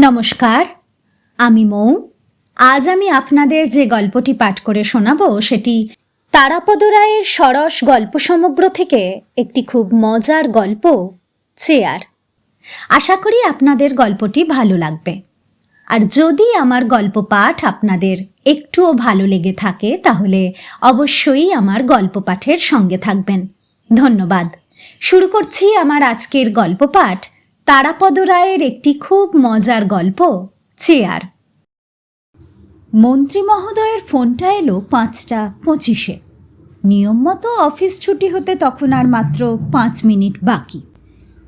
নমস্কার, আমি মৌ। আজ আমি আপনাদের যে গল্পটি পাঠ করে শোনাব, সেটি তারাপদ রায়ের সরস গল্প সমগ্র থেকে একটি খুব মজার গল্প, চেয়ার। আশা করি আপনাদের গল্পটি ভালো লাগবে। আর যদি আমার গল্প পাঠ আপনাদের একটুও ভালো লেগে থাকে, তাহলে অবশ্যই আমার গল্প পাঠের সঙ্গে থাকবেন। ধন্যবাদ। শুরু করছি আমার আজকের গল্প পাঠ তারাপদ রায়ের একটি খুব মজার গল্প, চেয়ার। মন্ত্রী মহোদয়ের ফোনটা এলো পাঁচটা পঁচিশে। নিয়ম মতো অফিস ছুটি হতে তখন আর মাত্র পাঁচ মিনিট বাকি।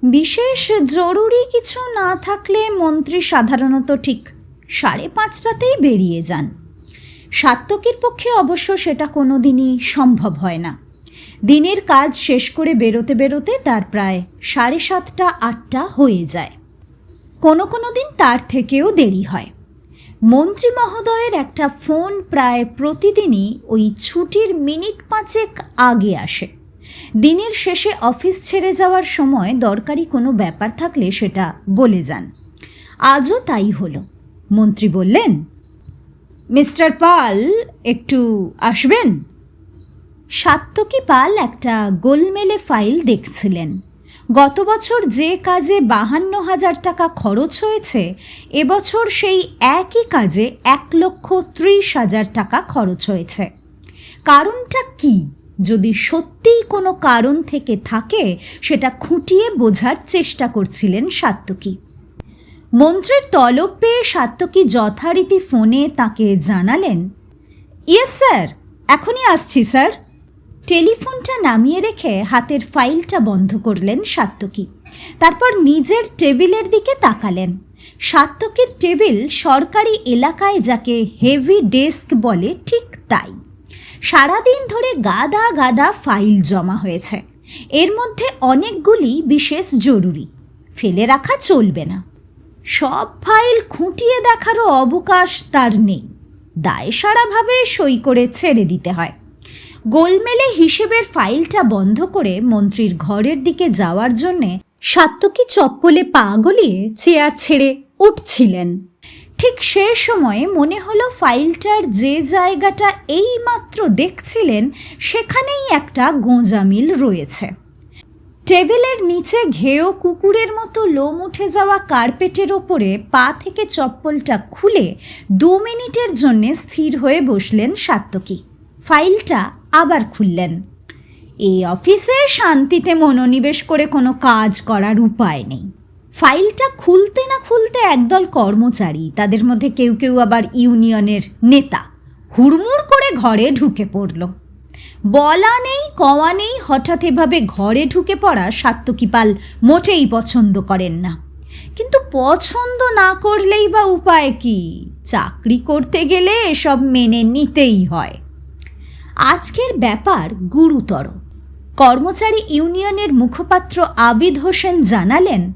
বিশেষ জরুরি কিছু না থাকলে মন্ত্রী সাধারণত ঠিক সাড়ে পাঁচটাতেই বেরিয়ে যান। সাত্তকীর পক্ষে অবশ্য সেটা কোনো দিনই সম্ভব হয় না। দিনের কাজ শেষ করে বেরোতে বেরোতে তার প্রায় সাড়ে সাতটা, আটটা হয়ে যায়। কোনো কোনো দিন তার থেকেও দেরি হয়। মন্ত্রী মহোদয়ের একটা ফোন প্রায় প্রতিদিনই ওই ছুটির মিনিট পাঁচেক আগে আসে। দিনের শেষে অফিস ছেড়ে যাওয়ার সময় দরকারি কোনো ব্যাপার থাকলে সেটা বলে যান। আজও তাই হলো। মন্ত্রী বললেন, মিস্টার পাল, একটু আসবেন? সাত্তকী পাল একটা গোলমেলে ফাইল দেখছিলেন। গত বছর যে কাজে বাহান্ন হাজার টাকা খরচ হয়েছে এবছর সেই একই কাজে এক লক্ষ ত্রিশ হাজার টাকা খরচ হয়েছে। কারণটা কি? যদি সত্যিই কোনো কারণ থেকে থাকে, সেটা খুঁটিয়ে বোঝার চেষ্টা করছিলেন সাত্তকী মন্ত্রীর তলব পেয়ে সাত্তকী যথারীতি ফোনে তাকে জানালেন, ইয়েস স্যার, এখনই আসছি স্যার। টেলিফোনটা নামিয়ে রেখে হাতের ফাইলটা বন্ধ করলেন সাত্তকী। তারপর নিজের টেবিলের দিকে তাকালেন। সাত্তকীর টেবিল সরকারি এলাকায় যাকে হেভি ডেস্ক বলে ঠিক তাই। সারাদিন ধরে গাদা গাদা ফাইল জমা হয়েছে। এর মধ্যে অনেকগুলি বিশেষ জরুরি। ফেলে রাখা চলবে না। সব ফাইল খুঁটিয়ে দেখারও অবকাশ তার নেই। দায়সারাভাবে সই করে ছেড়ে দিতে হয়। গোলমেলে হিসেবের ফাইলটা বন্ধ করে মন্ত্রীর ঘরের দিকে যাওয়ার জন্যে সাত্তকী চপ্পলে পা গলিয়ে চেয়ার ছেড়ে উঠছিলেন। ঠিক সে সময়ে মনে হলো ফাইলটার যে জায়গাটা এইমাত্র দেখছিলেন, সেখানেই একটা গোঁজামিল রয়েছে। টেবিলের নিচে ঘেয় কুকুরের মতো লোম উঠে যাওয়া কার্পেটের ওপরে পা থেকে চপ্পলটা খুলে দু মিনিটের জন্যে স্থির হয়ে বসলেন সাত্তকী। ফাইলটা আবার খুললেন। এই অফিসে শান্তিতে মনোনিবেশ করে কোনো কাজ করার উপায় নেই। ফাইলটা খুলতে না খুলতে একদল কর্মচারী, তাদের মধ্যে কেউ কেউ আবার ইউনিয়নের নেতা, হুড়মুড় করে ঘরে ঢুকে পড়ল। বলা নেই, কওয়া নেই, হঠাৎ এভাবে ঘরে ঢুকে পড়া সাত্তকীপাল মোটেই পছন্দ করেন না। কিন্তু পছন্দ না করলেই বা উপায় কি? চাকরি করতে গেলে এসব মেনে নিতেই হয়। আজকের ব্যাপার গুরুতর। কর্মচারী ইউনিয়নের মুখপাত্র আবিদ হোসেন জানালেন,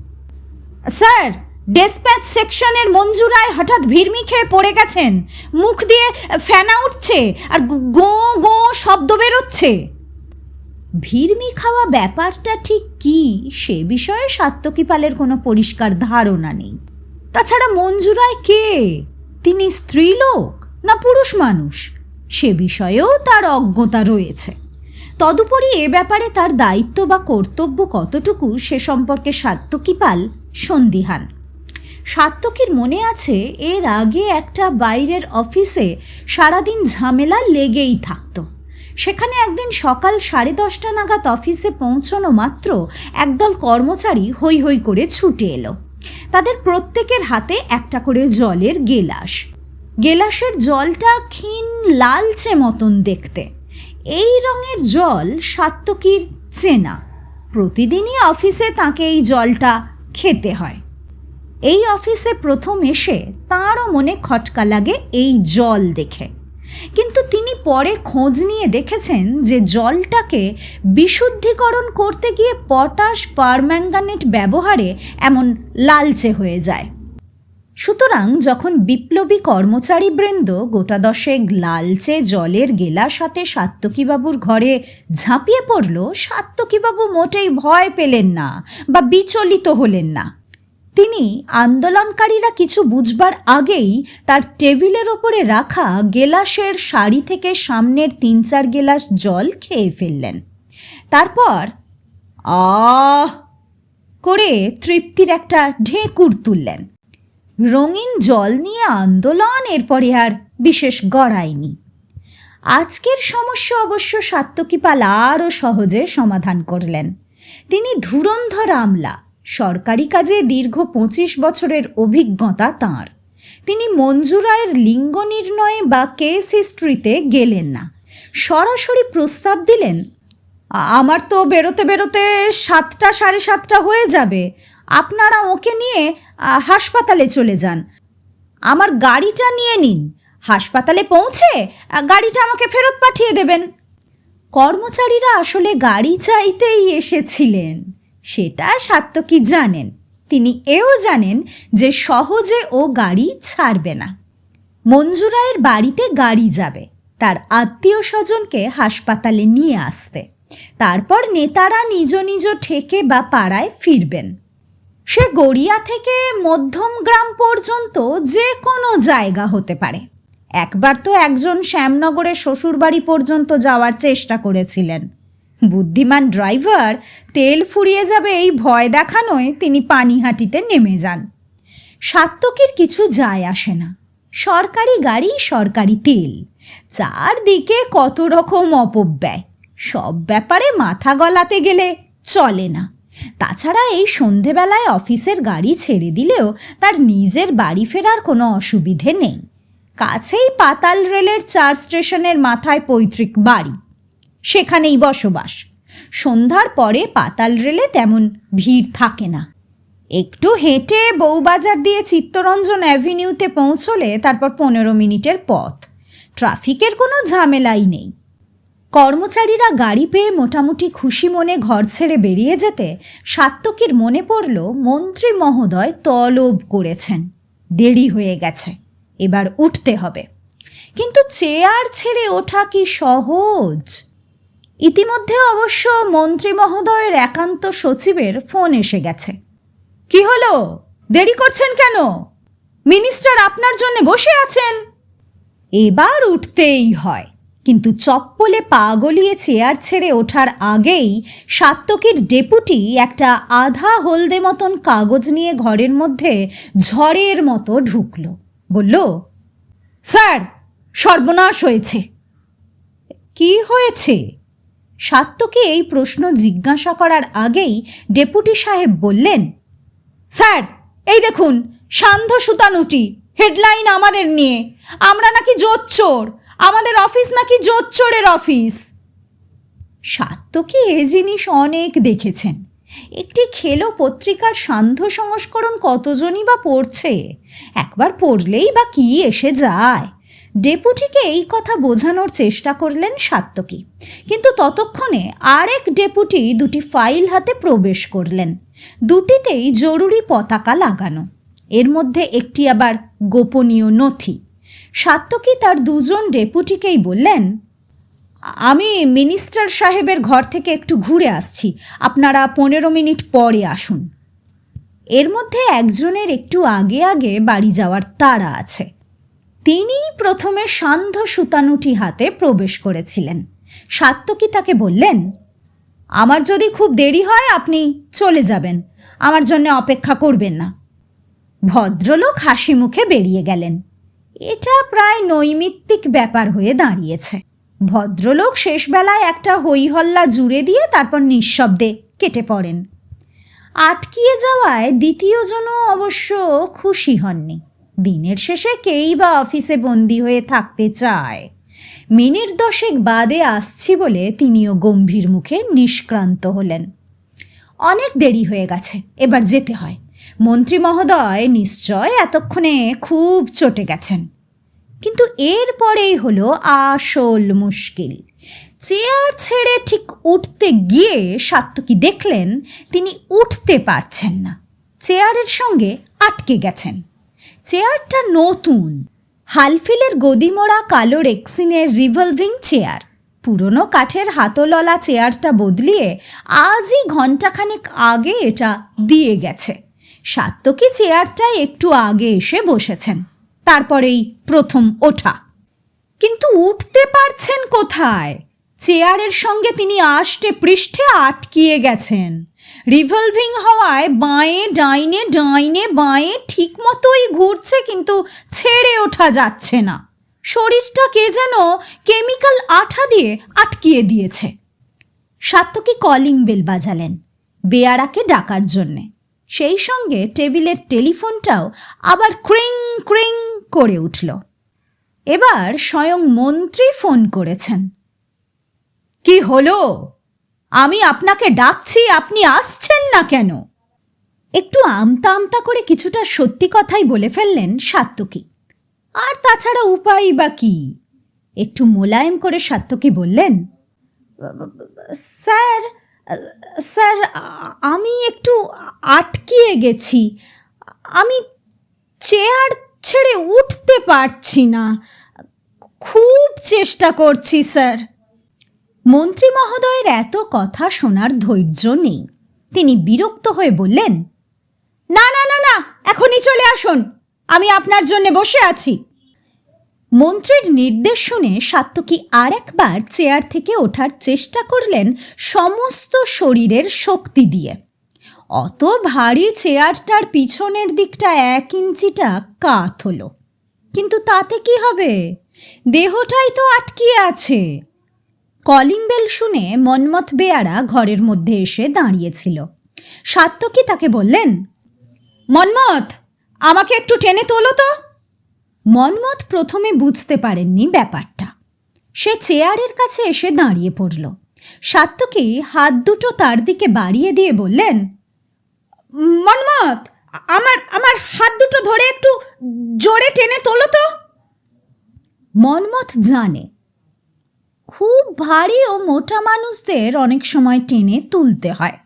স্যার, ডেসপ্যাচ সেকশনের মঞ্জুরায় হঠাৎ ভিড়মি খেয়ে পড়ে গেছেন। মুখ দিয়ে ফেনা উঠছে আর গো গো শব্দ বেরোচ্ছে। ভিড়মি খাওয়া ব্যাপারটা ঠিক কি সে বিষয়ে সাত্তকীপালের কোনো পরিষ্কার ধারণা নেই। তাছাড়া মঞ্জুরায় কে? তিনি স্ত্রীলোক না পুরুষ মানুষ? সে বিষয়েও তার অজ্ঞতা রয়েছে। তদুপরি এ ব্যাপারে তার দায়িত্ব বা কর্তব্য কতটুকু সে সম্পর্কে সাত্যকী পাল সন্দিহান। সাত্তকীর মনে আছে, এর আগে একটা বাইরের অফিসে সারাদিন ঝামেলা লেগেই থাকতো। সেখানে একদিন সকাল সাড়ে দশটা নাগাদ অফিসে পৌঁছনো মাত্র একদল কর্মচারী হৈ হৈ করে ছুটে এলো। তাদের প্রত্যেকের হাতে একটা করে জলের গেলাস। গেলাসের জলটা ক্ষীণ লালচে মতন দেখতে। এই রঙের জল সাত্তকীর চেনা। প্রতিদিনই অফিসে তাকে এই জলটা খেতে হয়। এই অফিসে প্রথম এসে তাঁরও মনে খটকা লাগে এই জল দেখে। কিন্তু তিনি পরে খোঁজ নিয়ে দেখেছেন যে জলটাকে বিশুদ্ধিকরণ করতে গিয়ে পটাশ পারম্যাঙ্গানেট ব্যবহারে এমন লালচে হয়ে যায়। সুতরাং যখন বিপ্লবী কর্মচারীবৃন্দ গোটা দশেক লালচে জলের গেলার সাথে সাত্তকীবাবুর ঘরে ঝাঁপিয়ে পড়ল সাত্তকীবাবু মোটেই ভয় পেলেন না বা বিচলিত হলেন না। তিনি আন্দোলনকারীরা কিছু বুঝবার আগেই তার টেবিলের ওপরে রাখা গেলাসের শাড়ি থেকে সামনের তিন চার গেলাস জল খেয়ে ফেললেন। তারপর আহ! করে তৃপ্তির একটা ঢেঁকুর তুললেন। রঙিন জল নিয়ে আন্দোলন এরপরে আর বিশেষ গড়ায়নি। আজকের সমস্যা অবশ্য সাত্তকীপাল আরও সহজে সমাধান করলেন। তিনি ধুরন্ধর আমলা, সরকারি কাজে দীর্ঘ পঁচিশ বছরের অভিজ্ঞতা তাঁর। তিনি মঞ্জু রায়ের লিঙ্গ নির্ণয়ে বা কেস হিস্ট্রিতে গেলেন না। সরাসরি প্রস্তাব দিলেন আমার তো বেরোতে বেরোতে সাতটা সাড়ে সাতটা হয়ে যাবে আপনারা ওকে নিয়ে হাসপাতালে চলে যান। আমার গাড়িটা নিয়ে নিন। হাসপাতালে পৌঁছে গাড়িটা আমাকে ফেরত পাঠিয়ে দেবেন। কর্মচারীরা আসলে গাড়ি চাইতেই এসেছিলেন। সেটা সাত্যকী জানেন? তিনি এও জানেন যে সহজে ও গাড়ি ছাড়বে না। মঞ্জুরায়ের বাড়িতে গাড়ি যাবে। তার আত্মীয় স্বজনকে হাসপাতালে নিয়ে আসতে। তারপর নেতারা নিজ নিজ ঠেকে বা পাড়ায় ফিরবেন। সে গড়িয়া থেকে মধ্যম গ্রাম পর্যন্ত যে কোনো জায়গা হতে পারে। একবার তো একজন শ্যামনগরের শ্বশুরবাড়ি পর্যন্ত যাওয়ার চেষ্টা করেছিলেন। বুদ্ধিমান ড্রাইভার তেল ফুরিয়ে যাবে এই ভয় দেখানোয় তিনি পানিহাটিতে নেমে যান। সাত্তকীর কিছু যায় আসে না। সরকারি গাড়ি, সরকারি তেল। চারদিকে কত রকম অপব্যয়। সব ব্যাপারে মাথা গলাতে গেলে চলে না। তাছাড়া এই সন্ধেবেলায় অফিসের গাড়ি ছেড়ে দিলেও তার নিজের বাড়ি ফেরার কোনো অসুবিধে নেই। কাছেই পাতাল রেলের চার স্টেশনের মাথায় পৈতৃক বাড়ি। সেখানেই বসবাস। সন্ধ্যার পরে পাতাল রেলে তেমন ভিড় থাকে না। একটু হেঁটে বউবাজার দিয়ে চিত্তরঞ্জন অ্যাভিনিউতে পৌঁছলে তারপর পনেরো মিনিটের পথ। ট্রাফিকের কোনো ঝামেলাই নেই। কর্মচারীরা গাড়ি পেয়ে মোটামুটি খুশি মনে ঘর ছেড়ে বেরিয়ে যেতে সাত্তকীর মনে পড়ল, মন্ত্রী মহোদয় তলব করেছেন। দেরি হয়ে গেছে, এবার উঠতে হবে। কিন্তু চেয়ার ছেড়ে ওঠা কি সহজ? ইতিমধ্যে অবশ্য মন্ত্রী মহোদয়ের একান্ত সচিবের ফোন এসে গেছে। কি হলো? দেরি করছেন কেন? মিনিস্টার আপনার জন্য বসে আছেন। এবার উঠতেই হয়। কিন্তু চপ্পলে পা গলিয়ে চেয়ার ছেড়ে ওঠার আগেই সাত্তকীর ডেপুটি একটা আধা হলদে মতন কাগজ নিয়ে ঘরের মধ্যে ঝড়ের মতো ঢুকলো। বলল, স্যার, সর্বনাশ হয়েছে। কি হয়েছে? সাত্তকী এই প্রশ্ন জিজ্ঞাসা করার আগেই ডেপুটি সাহেব বললেন, স্যার, এই দেখুন, সান্ধ্য সুতানুটি, হেডলাইন আমাদের নিয়ে। আমরা নাকি জোচ্চোর। আমাদের অফিস নাকি জোচ্চোরের অফিস সাত্তকী এ জিনিস অনেক দেখেছেন? একটি খেলো পত্রিকার সান্ধ্য সংস্করণ কতজনই বা পড়ছে? একবার পড়লেই বা কি এসে যায়? ডেপুটিকে এই কথা বোঝানোর চেষ্টা করলেন সাত্তকী কিন্তু ততক্ষণে আরেক ডেপুটি দুটি ফাইল হাতে প্রবেশ করলেন। দুটিতেই জরুরি পতাকা লাগানো। এর মধ্যে একটি আবার গোপনীয় নথি। সাত্তকী তার দুজন ডেপুটিকেই বললেন, আমি মিনিস্টার সাহেবের ঘর থেকে একটু ঘুরে আসছি। আপনারা পনেরো মিনিট পরে আসুন। এর মধ্যে একজনের একটু আগে আগে বাড়ি যাওয়ার তাড়া আছে। তিনি প্রথমে সান্ধ্য সুতানুটি হাতে প্রবেশ করেছিলেন। সাত্তকী তাকে বললেন, আমার যদি খুব দেরি হয়, আপনি চলে যাবেন। আমার জন্য অপেক্ষা করবেন না। ভদ্রলোক হাসি মুখে বেরিয়ে গেলেন। এটা প্রায় নৈমিত্তিক ব্যাপার হয়ে দাঁড়িয়েছে। ভদ্রলোক শেষবেলায় একটা হইহল্লা জুড়ে দিয়ে তারপর নিঃশব্দে কেটে পড়েন। আটকিয়ে যাওয়ায় দ্বিতীয়জনও অবশ্য খুশি হননি। দিনের শেষে কেই বা অফিসে বন্দি হয়ে থাকতে চায়। মিনিট দশেক বাদে আসছি বলে তিনিও গম্ভীর মুখে নিষ্ক্রান্ত হলেন। অনেক দেরি হয়ে গেছে, এবার যেতে হয়। মন্ত্রী মহোদয় নিশ্চয় এতক্ষণে খুব চটে গেছেন। কিন্তু এরপরেই হলো আসল মুশকিল। চেয়ার ছেড়ে ঠিক উঠতে গিয়ে সাত্তকী দেখলেন তিনি উঠতে পারছেন না। চেয়ারের সঙ্গে আটকে গেছেন। চেয়ারটা নতুন। হালফিলের গদিমোড়া কালো রেক্সিনের রিভলভিং চেয়ার। পুরনো কাঠের হাতললা চেয়ারটা বদলিয়ে আজই ঘণ্টাখানেক আগে এটা দিয়ে গেছে। সাত্তকী চেয়ারটায় একটু আগে এসে বসেছেন। তারপরেই প্রথম ওঠা। কিন্তু উঠতে পারছেন কোথায়? চেয়ারের সঙ্গে তিনি আষ্টে পৃষ্ঠে আটকিয়ে গেছেন। রিভলভিং হওয়ায় বাঁয়ে ডাইনে ডাইনে বাঁয়ে ঠিক মতোই ঘুরছে কিন্তু ছেড়ে ওঠা যাচ্ছে না। শরীরটা কে যেন কেমিক্যাল আঠা দিয়ে আটকিয়ে দিয়েছে। সাত্তকী কলিং বেল বাজালেন, বেয়ারাকে ডাকার জন্যে। সেই সঙ্গে টেবিলের টেলিফোনটাও আবার ক্রিং ক্রিং করে উঠল। এবার স্বয়ং মন্ত্রী ফোন করেছেন। কি হলো? আমি আপনাকে ডাকছি, আপনি আসছেন না কেন? একটু আমতা আমতা করে কিছুটা সত্যি কথাই বলে ফেললেন সাত্তকী আর তাছাড়া উপায় বা কি? একটু মোলায়েম করে সাত্তকী বললেন, স্যার স্যার, আমি একটু আটকিয়ে গেছি। আমি চেয়ার ছেড়ে উঠতে পারছি না। খুব চেষ্টা করছি, স্যার। মন্ত্রী মহোদয়ের এত কথা শোনার ধৈর্য নেই। তিনি বিরক্ত হয়ে বললেন, না না না না, এখনই চলে আসুন। আমি আপনার জন্য বসে আছি। মন্ত্রীর নির্দেশ শুনে সাত্তকী আর একবার চেয়ার থেকে ওঠার চেষ্টা করলেন সমস্ত শরীরের শক্তি দিয়ে। অত ভারী চেয়ারটার পিছনের দিকটা এক ইঞ্চিটা কাত হলো। কিন্তু তাতে কি হবে? দেহটাই তো আটকিয়ে আছে। কলিং বেল শুনে মন্মথ বেয়ারা ঘরের মধ্যে এসে দাঁড়িয়েছিল। সাত্তকী তাকে বললেন, মন্মথ, আমাকে একটু টেনে তোলো তো। মন্মথ প্রথমে বুঝতে পারেননি ব্যাপারটা। সে চেয়ারের কাছে এসে দাঁড়িয়ে পড়ল। সাত্তকী হাত দুটো তার দিকে বাড়িয়ে দিয়ে বললেন মন্মথ আমার আমার হাত দুটো ধরে একটু জোরে টেনে তোলো তো। মন্মথ জানে, খুব ভারী ও মোটা মানুষদের অনেক সময় টেনে তুলতে হয়।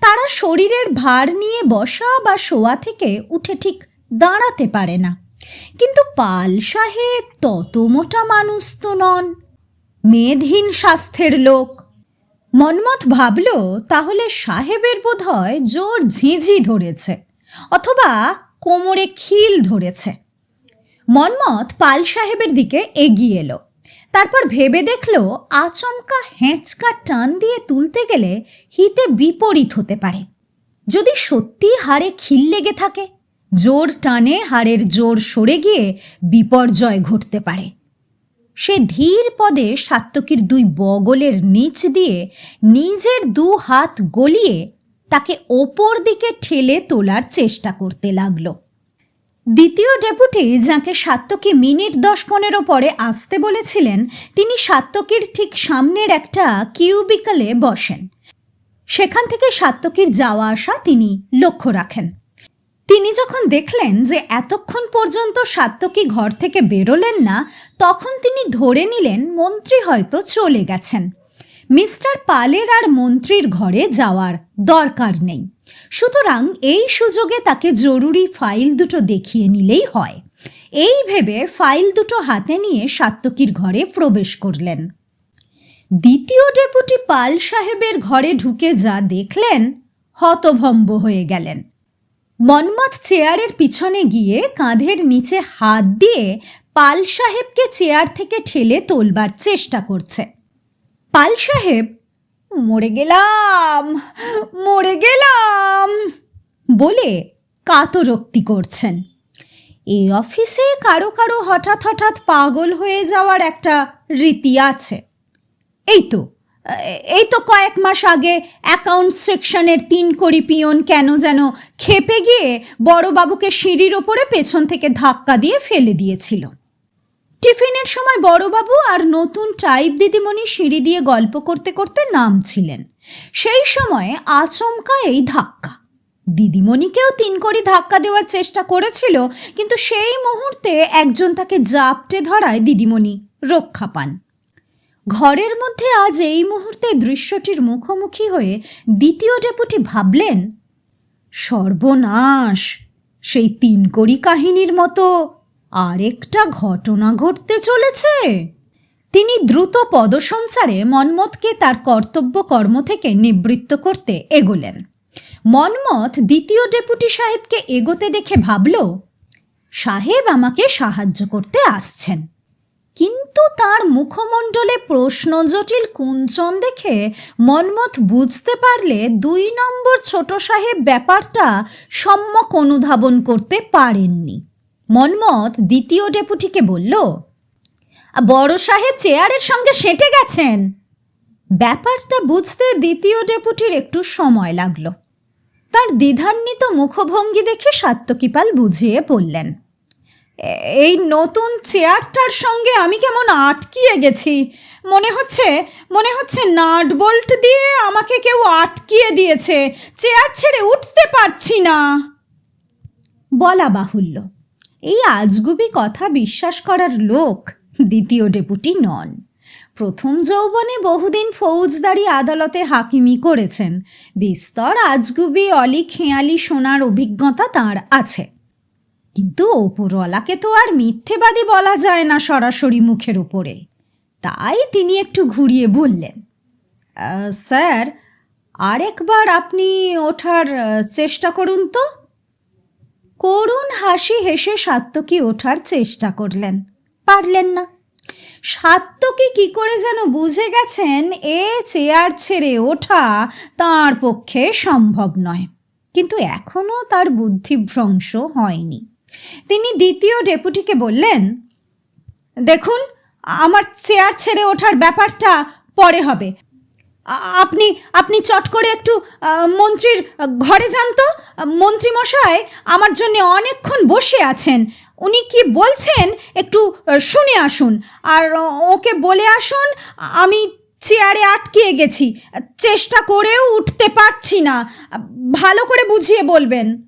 তারা শরীরের ভার নিয়ে বসা বা শোয়া থেকে উঠে ঠিক দাঁড়াতে পারে না। কিন্তু পাল সাহেব তত মোটা মানুষ তো নন। মেধহীন স্বাস্থ্যের লোক। মন্মথ ভাবল, তাহলে সাহেবের বোধ হয় জোর ঝিঁঝি ধরেছে, অথবা কোমরে খিল ধরেছে। মন্মথ পাল সাহেবের দিকে এগিয়ে এলো, তারপর ভেবে দেখল, আচমকা হেঁচকা টান দিয়ে তুলতে গেলে হিতে বিপরীত হতে পারে। যদি সত্যি হাড়ে খিল লেগে থাকে জোর টানে হাড়ের জোর সরে গিয়ে বিপর্যয় ঘটতে পারে। সে ধীর পদে সাত্তকীর দুই বগলের নিচ দিয়ে নিজের দু হাত গলিয়ে তাকে ওপর দিকে ঠেলে তোলার চেষ্টা করতে লাগল। দ্বিতীয় ডেপুটি, যাকে সাত্তকী মিনিট দশ পনেরো পরে আসতে বলেছিলেন, তিনি সাত্তকীর ঠিক সামনের একটা কিউবিকালে বসেন। সেখান থেকে সাত্তকীর যাওয়া আসা তিনি লক্ষ্য রাখেন। তিনি যখন দেখলেন যে এতক্ষণ পর্যন্ত সাত্তকী ঘর থেকে বেরোলেন না, তখন তিনি ধরে নিলেন মন্ত্রী হয়তো চলে গেছেন। মিস্টার পালের আর মন্ত্রীর ঘরে যাওয়ার দরকার নেই। সুতরাং এই সুযোগে তাকে জরুরি ফাইল দুটো দেখিয়ে নিলেই হয়। এই ভেবে ফাইল দুটো হাতে নিয়ে সাত্তকীর ঘরে প্রবেশ করলেন। দ্বিতীয় ডেপুটি পাল সাহেবের ঘরে ঢুকে যা দেখলেন, হতভম্ব হয়ে গেলেন। মন্মথ চেয়ারের পিছনে গিয়ে কাঁধের নিচে হাত দিয়ে পাল সাহেবকে চেয়ার থেকে ঠেলে তোলবার চেষ্টা করছে। পাল সাহেব, মরে গেলাম মরে গেলাম, বলে কাতরোক্তি করছেন। এই অফিসে কারও কারও হঠাৎ হঠাৎ পাগল হয়ে যাওয়ার একটা রীতি আছে। এই তো এই তো কয়েক মাস আগে অ্যাকাউন্ট সেকশনের তিন কড়ি পিয়ন কেন যেন খেপে গিয়ে বড়বাবুকে সিঁড়ির ওপরে পেছন থেকে ধাক্কা দিয়ে ফেলে দিয়েছিল। টিফিনের সময় বড়বাবু আর নতুন টাইপ দিদিমণি সিঁড়ি দিয়ে গল্প করতে করতে নামছিলেন। সেই সময়ে আচমকা এই ধাক্কা। দিদিমণিকেও তিন কড়ি ধাক্কা দেওয়ার চেষ্টা করেছিল, কিন্তু সেই মুহূর্তে একজন তাকে জাপটে ধরায় দিদিমণি, রক্ষা পান। ঘরের মধ্যে আজ এই মুহূর্তে দৃশ্যটির মুখোমুখি হয়ে দ্বিতীয় ডেপুটি ভাবলেন, সর্বনাশ, সেই তিন কড়ি কাহিনীর মতো আরেকটা ঘটনা ঘটতে চলেছে। তিনি দ্রুত পদসঞ্চারে মন্মথকে তার কর্তব্য কর্ম থেকে নিবৃত্ত করতে এগোলেন। মন্মথ দ্বিতীয় ডেপুটি সাহেবকে এগোতে দেখে ভাবল, সাহেব আমাকে সাহায্য করতে আসছেন। কিন্তু তার মুখমণ্ডলে প্রশ্ন জটিল কুঞ্চন দেখে মন্মথ বুঝতে পারলে দুই নম্বর ছোট সাহেব ব্যাপারটা সম্যক অনুধাবন করতে পারেননি। মন্মথ দ্বিতীয় ডেপুটিকে বলল, বড় সাহেব চেয়ারের সঙ্গে সেঁটে গেছেন। ব্যাপারটা বুঝতে দ্বিতীয় ডেপুটির একটু সময় লাগল। তার দ্বিধান্বিত মুখভঙ্গি দেখে সাত্তকীপাল বুঝিয়ে বললেন "এ- এই নতুন চেয়ারটার সঙ্গে আমি কেমন আটকিয়ে গেছি? মনে হচ্ছে মনে হচ্ছে নাট বোল্ট দিয়ে আমাকে কেউ আটকিয়ে দিয়েছে। চেয়ার ছেড়ে উঠতে পারছি না। বলা বাহুল্য। এই আজগুবি কথা বিশ্বাস করার লোক দ্বিতীয় ডেপুটি নন। প্রথম যৌবনে বহুদিন ফৌজদারি আদালতে হাকিমি করেছেন। বিস্তর আজগুবি অলি খেয়ালি শোনার অভিজ্ঞতা তার আছে। কিন্তু ওপরওয়ালাকে তো আর মিথ্যেবাদী বলা যায় না সরাসরি মুখের উপরে। তাই তিনি একটু ঘুরিয়ে বললেন স্যার, আরেকবার আপনি ওঠার চেষ্টা করুন তো। করুণ হাসি হেসে সাত্তকী ওঠার চেষ্টা করলেন। পারলেন না। সাত্তকী কি করে যেন বুঝে গেছেন, এ চেয়ার ছেড়ে ওঠা তার পক্ষে সম্ভব নয়। কিন্তু এখনও তার বুদ্ধিভ্রংশ হয়নি। তিনি দ্বিতীয় ডেপুটিকে বললেন, দেখুন, আমার চেয়ার ছেড়ে ওঠার ব্যাপারটা পরে হবে। আপনি আপনি চট করে একটু মন্ত্রীর ঘরে যান তো। মন্ত্রীমশাই আমার জন্য অনেকক্ষণ বসে আছেন। উনি কি বলছেন একটু শুনে আসুন। আর ওকে বলে আসুন, আমি চেয়ারে আটকিয়ে গেছি। চেষ্টা করেও উঠতে পারছি না। ভালো করে বুঝিয়ে বলবেন।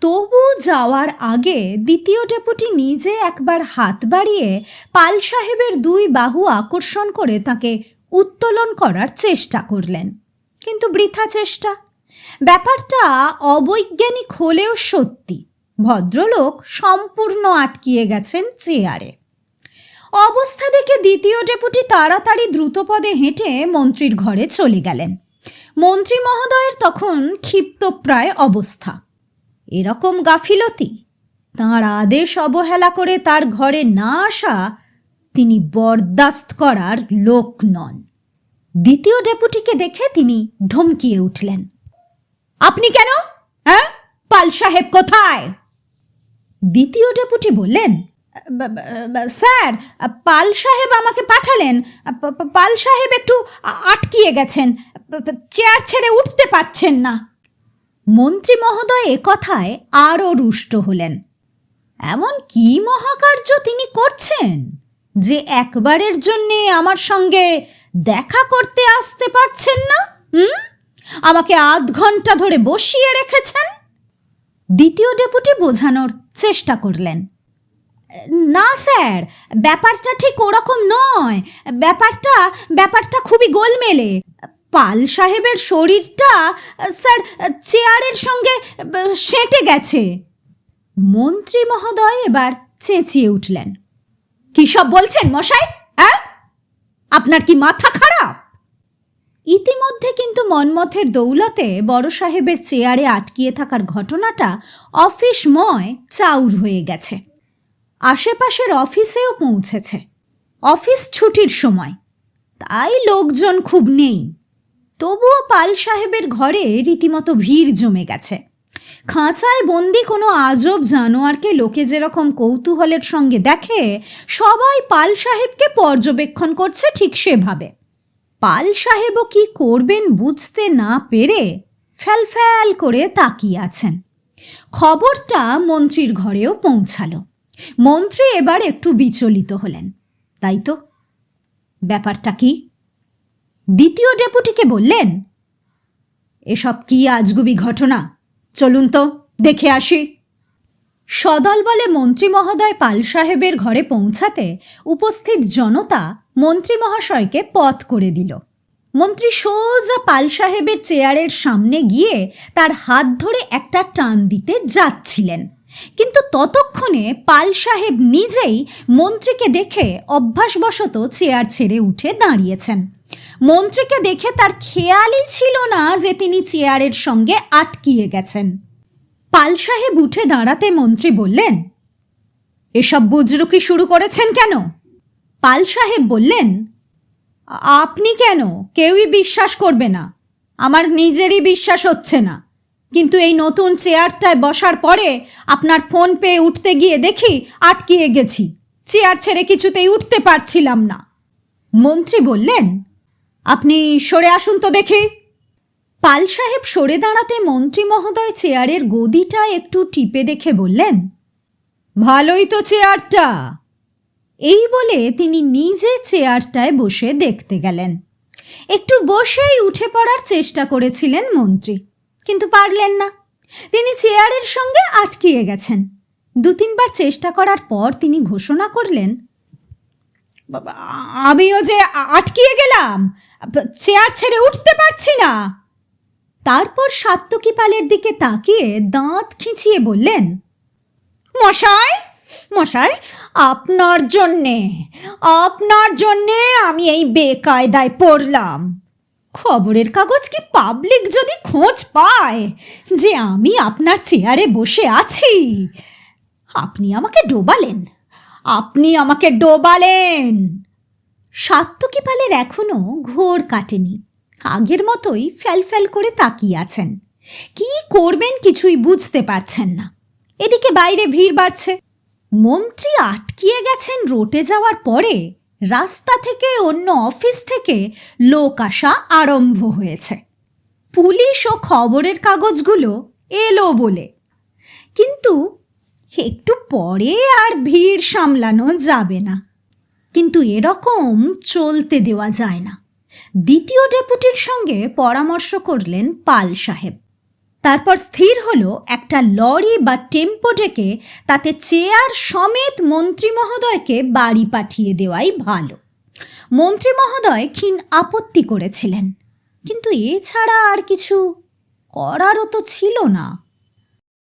তবু যাওয়ার আগে দ্বিতীয় ডেপুটি নিজে একবার হাত বাড়িয়ে পাল সাহেবের দুই বাহু আকর্ষণ করে তাকে উত্তোলন করার চেষ্টা করলেন। কিন্তু বৃথা চেষ্টা। ব্যাপারটা অবৈজ্ঞানিক হলেও সত্যি। ভদ্রলোক সম্পূর্ণ আটকিয়ে গেছেন চেয়ারে। অবস্থা দেখে দ্বিতীয় ডেপুটি তাড়াতাড়ি দ্রুতপদে হেঁটে মন্ত্রীর ঘরে চলে গেলেন। মন্ত্রী মহোদয়ের তখন ক্ষিপ্তপ্রায় অবস্থা। এরকম গাফিলতি? তাঁর আদেশ অবহেলা করে তার ঘরে না আসা তিনি বরদাস্ত করার লোক নন। দ্বিতীয় ডেপুটিকে দেখে তিনি ধমকিয়ে উঠলেন। আপনি কেন? হ্যাঁ? পাল সাহেব কোথায়? দ্বিতীয় ডেপুটি বললেন, "ব- ব- ব- স্যার, পাল সাহেব আমাকে পাঠালেন। পাল সাহেব একটু আটকিয়ে গেছেন। চেয়ার ছেড়ে উঠতে পারছেন না। মন্ত্রী মহোদয় কথায় আরও রুষ্ট হলেন। এমন কি মহাকার্য তিনি করছেন যে একবারের জন্যে আমার সঙ্গে দেখা করতে আসতে পারছেন না? হুম? আমাকে আধ ঘণ্টা ধরে বসিয়ে রেখেছেন? দ্বিতীয় ডেপুটি বোঝানোর চেষ্টা করলেন। না স্যার, ব্যাপারটা ঠিক ওরকম নয়। ব্যাপারটা ব্যাপারটা খুবই গোলমেলে। পাল সাহেবের শরীরটা, স্যার, চেয়ারের সঙ্গে সেঁটে গেছে। মন্ত্রী মহোদয় এবার চেঁচিয়ে উঠলেন। কী সব বলছেন মশাই হ্যাঁ? আপনার কি মাথা খারাপ? ইতিমধ্যে কিন্তু মনমথের দৌলতে বড় সাহেবের চেয়ারে আটকিয়ে থাকার ঘটনাটা অফিসময় চাউর হয়ে গেছে। আশেপাশের অফিসেও পৌঁছেছে। অফিস ছুটির সময়। তাই লোকজন খুব নেই। তবুও পাল সাহেবের ঘরে রীতিমতো ভিড় জমে গেছে। খাঁচায় বন্দি কোনো আজব জানোয়ারকে লোকে যেরকম কৌতূহলের সঙ্গে দেখে, সবাই পাল সাহেবকে পর্যবেক্ষণ করছে ঠিক সেভাবে। পাল সাহেবও কি করবেন বুঝতে না পেরে ফ্যালফ্যাল করে তাকিয়ে আছেন। খবরটা মন্ত্রীর ঘরেও পৌঁছালো। মন্ত্রী এবার একটু বিচলিত হলেন। তাই তো? ব্যাপারটা কি? দ্বিতীয় ডেপুটিকে বললেন, এসব কি আজগুবি ঘটনা? চলুন তো, দেখে আসি। সদল বলে মন্ত্রী মহোদয় পাল সাহেবের ঘরে পৌঁছাতে উপস্থিত জনতা মন্ত্রী মহাশয়কে পথ করে দিল। মন্ত্রী সোজা পাল সাহেবের চেয়ারের সামনে গিয়ে তার হাত ধরে একটা টান দিতে যাচ্ছিলেন। কিন্তু ততক্ষণে পাল সাহেব নিজেই মন্ত্রীকে দেখে অভ্যাসবশত চেয়ার ছেড়ে উঠে দাঁড়িয়েছেন। মন্ত্রীকে দেখে তার খেয়ালই ছিল না যে তিনি চেয়ারের সঙ্গে আটকিয়ে গেছেন। পাল সাহেব উঠে দাঁড়াতে মন্ত্রী বললেন, এসব বুজরুকি শুরু করেছেন কেন? পাল সাহেব বললেন, আপনি কেন? কেউই বিশ্বাস করবে না। আমার নিজেরই বিশ্বাস হচ্ছে না। কিন্তু এই নতুন চেয়ারটায় বসার পরে আপনার ফোন পেয়ে উঠতে গিয়ে দেখি আটকিয়ে গেছি। চেয়ার ছেড়ে কিছুতেই উঠতে পারছিলাম না। মন্ত্রী বললেন আপনি সরে আসুন তো দেখি। পাল সাহেব সরে দাঁড়াতে মন্ত্রী মহোদয় চেয়ারের গদিটা একটু টিপে দেখে বললেন ভালোই তো চেয়ারটা। এই বলে তিনি নিজে চেয়ারটায় বসে দেখতে গেলেন। একটু বসেই উঠে পড়ার চেষ্টা করেছিলেন মন্ত্রী কিন্তু পারলেন না। তিনি চেয়ারের সঙ্গে আটকিয়ে গেছেন। দু তিনবার চেষ্টা করার পর তিনি ঘোষণা করলেন "বাবা, আমিও যে আটকিয়ে গেলাম চেয়ার ছেড়ে উঠতে পারছি না। তারপর সাত্তকী পালের দিকে তাকিয়ে দাঁত খিঁচিয়ে বললেন, মশাই মশাই, আপনার জন্যে আপনার জন্যে আমি এই বেকায়দায় পড়লাম। খবরের কাগজ কি পাবলিক যদি খোঁজ পায় যে আমি আপনার চেয়ারে বসে আছি? আপনি আমাকে ডোবালেন। আপনি আমাকে ডোবালেন। সাত্তকী পালের এখনও ঘোর কাটেনি। আগের মতোই ফ্যালফ্যাল করে তাকিয়ে আছেন। কি করবেন কিছুই বুঝতে পারছেন না। এদিকে বাইরে ভিড় বাড়ছে। মন্ত্রী আটকিয়ে গেছেন রোটে যাওয়ার পরে রাস্তা থেকে অন্য অফিস থেকে লোক আসা আরম্ভ হয়েছে। পুলিশ ও খবরের কাগজগুলো এলো বলে। কিন্তু একটু পরে আর ভিড় সামলানো যাবে না। কিন্তু এরকম চলতে দেওয়া যায় না। দ্বিতীয় ডেপুটির সঙ্গে পরামর্শ করলেন পাল সাহেব। তারপর স্থির হলো একটা লরি বা টেম্পো ডেকে তাতে চেয়ার সমেত মন্ত্রী মহোদয়কে বাড়ি পাঠিয়ে দেওয়াই ভালো। মন্ত্রী মহোদয় ক্ষীণ আপত্তি করেছিলেন। কিন্তু এছাড়া আর কিছু করারও তো ছিল না।